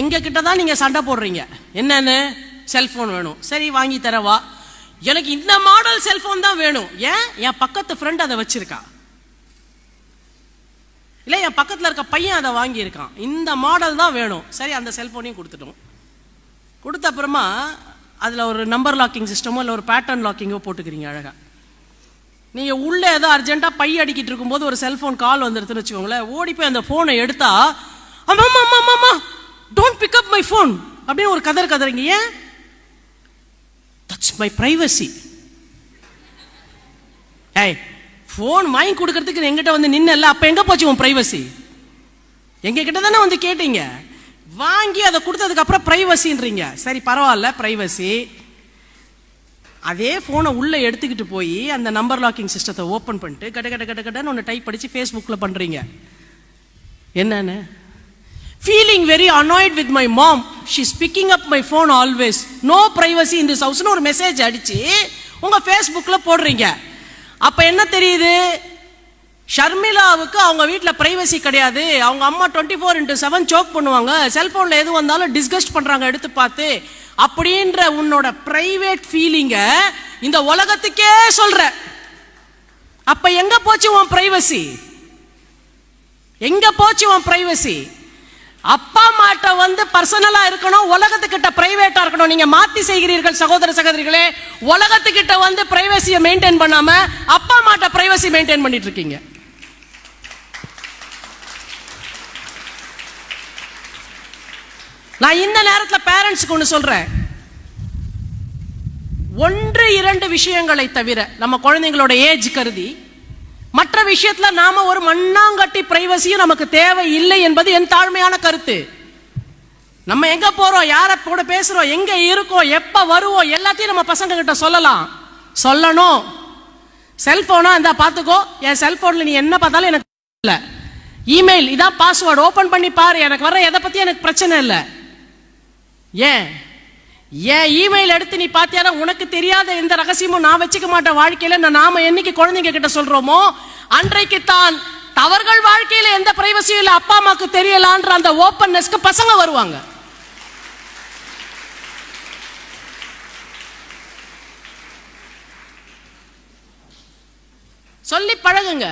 எங்க கிட்ட தான் நீங்க சண்டை போடுறீங்க. என்னன்னு? செல்போன் வேணும். சரி வாங்கி தரவா? எனக்கு இந்த மாடல் செல்போன் தான் வேணும். ஏன்? என் பக்கத்து ஃப்ரெண்ட் அதை வச்சிருக்கா. இல்லை என் பக்கத்தில் இருக்க பையன் அதை வாங்கியிருக்கான். இந்த மாடல் தான் வேணும். சரி அந்த செல்போனையும் கொடுத்துட்டோம். கொடுத்த அப்புறமா அதில் ஒரு நம்பர் லாக்கிங் சிஸ்டமோ இல்லை ஒரு பேட்டர்ன் லாக்கிங்கோ போட்டுக்கிறீங்க அழகா. நீங்கள் உள்ளே ஏதோ அர்ஜென்ட்டாக பை அடிக்கிட்டு இருக்கும்போது ஒரு செல்ஃபோன் கால் வந்துடுதுன்னு வச்சுக்கோங்களேன். ஓடி போய் அந்த ஃபோனை எடுத்தா அம்மா அம்மா அம்மா அம்மா மை ஃபோன் அப்படின்னு ஒரு கதர் கதறீங்க. ஏன்? தட்ஸ் மை ப்ரைவசி ஏய் ஃபோன் வாங்கி கொடுக்கறதுக்கு எங்கிட்ட வந்து நின்னல அப்போ எங்க போச்சு உன் பிரைவசி எங்க கிட்ட தானே வந்து கேட்டீங்க. வாங்கி அதை கொடுத்ததுக்கு அப்புறம் பிரைவசின்றீங்க சரி பரவாயில்ல பிரைவசி அதே ஃபோனை உள்ள எடுத்துக்கிட்டு போய் அந்த நம்பர் லாக்கிங் சிஸ்டத்தை ஓப்பன் பண்ணிட்டு கட கட கட கடன்னு ஒன்று டைப் படித்து ஃபேஸ்புக்கில் பண்றீங்க. என்னன்னு? Feeling very annoyed with my mom she speaking up my phone always no privacy in this ஹவுஸ்னு ஒரு மெசேஜ் அடிச்சு உங்க ஃபேஸ்புக்கில் போடுறீங்க. அப்ப என்ன தெரியுது? ஷர்மிளாவுக்கு அவங்க வீட்டில் ப்ரைவசி கிடையாது. அவங்க அம்மா டுவெண்ட்டி ஃபோர் இன்ட்டு செவன் சோக் பண்ணுவாங்க செல்போனில் எது வந்தாலும் டிஸ்கஸ்ட் பண்ணுறாங்க எடுத்து பார்த்து. அப்படின்ற உன்னோட ப்ரைவேட் ஃபீலிங்கை இந்த உலகத்துக்கே சொல்கிற அப்போ எங்கே போச்சு உன் ப்ரைவசி எங்கே போச்சு உன் ப்ரைவசி அப்பா அம்மாட்ட வந்து பர்சனலா இருக்கணும் உலகத்துக்கிட்ட பிரைவேட்டா இருக்கணும். நீங்க மாத்தி செய்கிறீர்கள் சகோதர சகோதரிகளே. உலகத்துக்கிட்ட வந்து பிரைவசியை மெயின்டைன் பண்ணாம அப்பா அம்மாட்ட பிரைவசி மெயின்டைன் பண்ணிட்டு இருக்கீங்க. நான் இந்த நேரத்தில் பேரண்ட்ஸுக்கு ஒன்று சொல்றேன். ஒன்று இரண்டு விஷயங்களை தவிர நம்ம குழந்தைங்களோட ஏஜ் கருதி மற்ற விஷயத்துல நாம ஒரு மண்ணாங்கட்டி பிரைவசியும் நமக்கு தேவை இல்லை என்பது என் தாழ்மையான கருத்து. நம்ம எங்க போறோம் யார கூட பேசுறோம் எங்க இருக்கோம் எப்ப வருவோம் எல்லாத்தையும் நம்ம பசங்க கிட்ட சொல்லலாம். சொல்லணும். செல்போனா இருந்தா பாத்துக்கோ என் செல்போன்ல நீ என்ன பார்த்தாலும் எனக்கு இல்ல. இமெயில் இதான் பாஸ்வேர்டு ஓபன் பண்ணி பாரு எனக்கு வர எதை பத்தி எனக்கு பிரச்சனை இல்லை. ஏன்? ஏன் இமெயில் எடுத்து நீ பாத்தியானா உனக்கு தெரியாத எந்த ரகசியமும் நான் வச்சுக்க மாட்டேன் வாழ்க்கையில. நான் நாம என்னைக்கு குழந்தைங்க கிட்ட சொல்றோமோ அன்றைக்கு தான் தவறுகள் வாழ்க்கையில எந்த பிரைவசியும் இல்ல அப்பா அம்மாக்கு தெரியலான்ற அந்த ஓப்பன்னஸ்க்கு பசங்க வருவாங்க. சொல்லி பழகுங்க.